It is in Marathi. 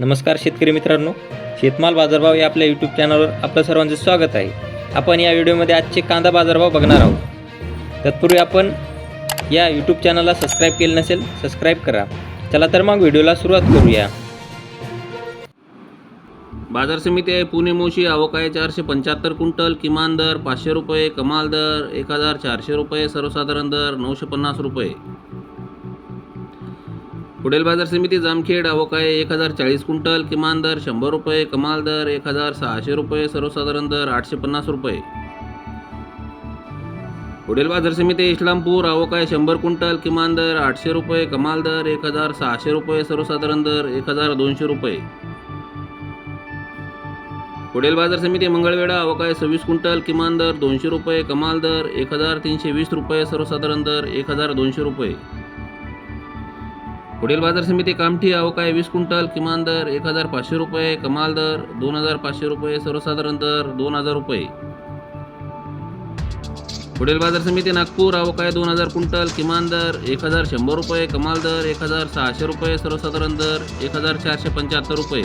नमस्कार शेतकरी मित्रांनो शेतमाल बाजारभाव या आपल्या यूट्यूब चॅनलवर आपलं सर्वांचं स्वागत आहे. आपण या व्हिडिओमध्ये आजचे कांदा बाजारभाव बघणार आहोत. तत्पूर्वी आपण या यूट्यूब चॅनलला सबस्क्राईब केलं नसेल सबस्क्राईब करा. चला तर मग व्हिडिओला सुरुवात करूया. बाजार समिती आहे पुणे मोशी आवक आहे चारशे पंच्याहत्तर क्विंटल किमान दर पाचशे रुपये कमाल दर एक हजार चारशे रुपये सर्वसाधारण दर नऊशे पन्नास रुपये. पुढील बाजार समिती जामखेड आवक आहे एक हजार चाळीस क्विंटल किमान दर शंभर रुपये कमाल दर एक हजार सहाशे रुपये सर्वसाधारण दर आठशे पन्नास रुपये. पुढील बाजार समिती इस्लामपूर आवक आहे शंभर क्विंटल किमान दर आठशे रुपये कमाल दर एक हजार सहाशे रुपये सर्वसाधारण दर एक हजार दोनशे रुपये. पुढील बाजार समिती मंगळवेढा अवकाय सव्वीस क्विंटल किमान दर दोनशे रुपये कमाल दर एक हजार तीनशे वीस रुपये सर्वसाधारण दर एक हजार दोनशे रुपये. पुढील बाजार समिती कामठी अवकाय वीस क्विंटल किमान दर एक हजार पाचशे रुपये कमाल दर दोन हजार पाचशे रुपये सर्वसाधारण दर दोन हजार रुपये. पुढील बाजार समिती नागपूर अवकाय दोन हजार क्विंटल किमान दर एक हजार शंभर रुपये कमाल दर एक हजार सहाशे रुपये सर्वसाधारण दर एक हजार चारशे पंच्याहत्तर रुपये.